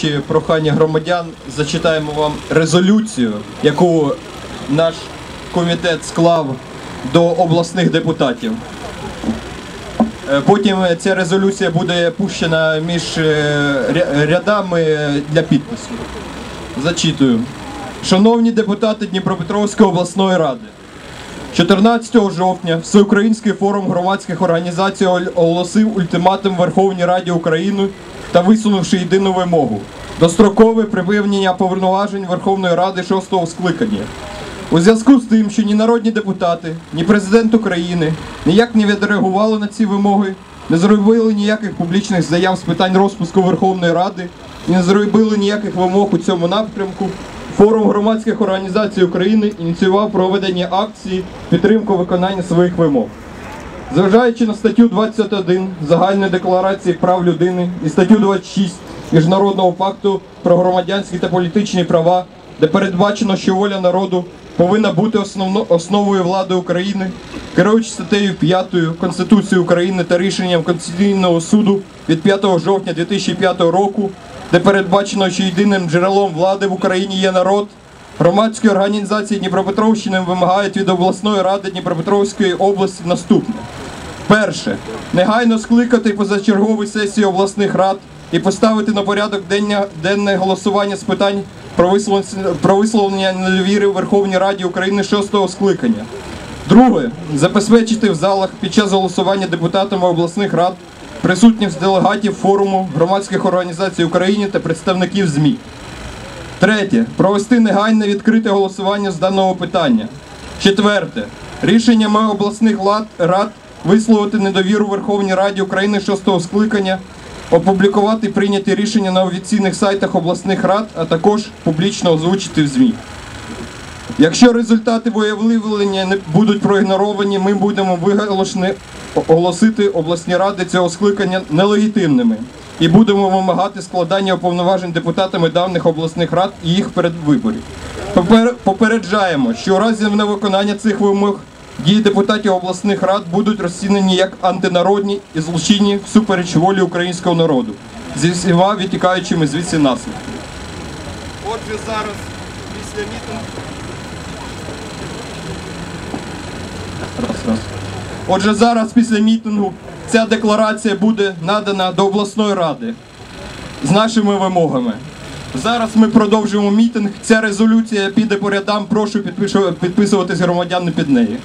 Чи прохання громадян зачитаємо вам резолюцію, яку наш комітет склав до обласних депутатів. Е, Потім ця резолюція буде пущена між е, рядами для підпису. Зачитую. Шановні депутати Дніпропетровської обласної ради. 14 жовтня Всеукраїнський форум громадських організацій ол- оголосив ультиматум Верховній Раді України та висунувши єдину вимогу дострокове припинення повноважень Верховної Ради 6 скликання. У зв'язку з тим, що ні народні депутати, ні президент України ніяк не відреагували на ці вимоги, не зробили ніяких публічних заяв з питань розпуску Верховної Ради і не зробили ніяких вимог у цьому напрямку, Форум громадських організацій України ініціював проведення акції підтримку виконання своїх вимог. Зважаючи на статтю 21 Загальної декларації прав людини і статтю 26 Міжнародного пакту про громадянські та політичні права, де передбачено, що воля народу повинна бути основно, основою влади України, керуючи статтею 5 Конституції України та рішенням Конституційного суду від 5 жовтня 2005 року, де передбачено, що єдиним джерелом влади в Україні є народ, Громадські організації Дніпропетровщини вимагають від обласної ради Дніпропетровської області наступне. Перше. Негайно скликати позачергові сесії обласних рад і поставити на порядок денне, голосування з питань про висловлення, недовіри в Верховній Раді України 6 скликання. Друге. Забезпечити в залах під час голосування депутатами обласних рад присутність делегатів форуму громадських організацій України та представників ЗМІ. Третє. Провести негайне відкрите голосування з даного питання. Четверте. Рішеннями обласних рад висловити недовіру Верховній Раді України 6 скликання, опублікувати прийняті рішення на офіційних сайтах обласних рад, а також публічно озвучити в ЗМІ. Якщо результати виявлення не будуть проігноровані, ми будемо виголошені оголосити обласні ради цього скликання нелегітимними і будемо вимагати складання уповноважень депутатами давних обласних рад і їх передвиборів. Попер- Попереджаємо, що у разі невиконання цих вимог дії депутатів обласних рад будуть розцінені як антинародні і злочинні всупереч волі українського народу зі всіма відтікаючими звідси наслідками. Отже, зараз після мітингу Раз, раз. Отже, зараз після мітингу ця декларація буде надана до обласної ради з нашими вимогами. Зараз ми продовжуємо мітинг. Ця резолюція піде по рядам. Прошу підписуватись громадяни під неї.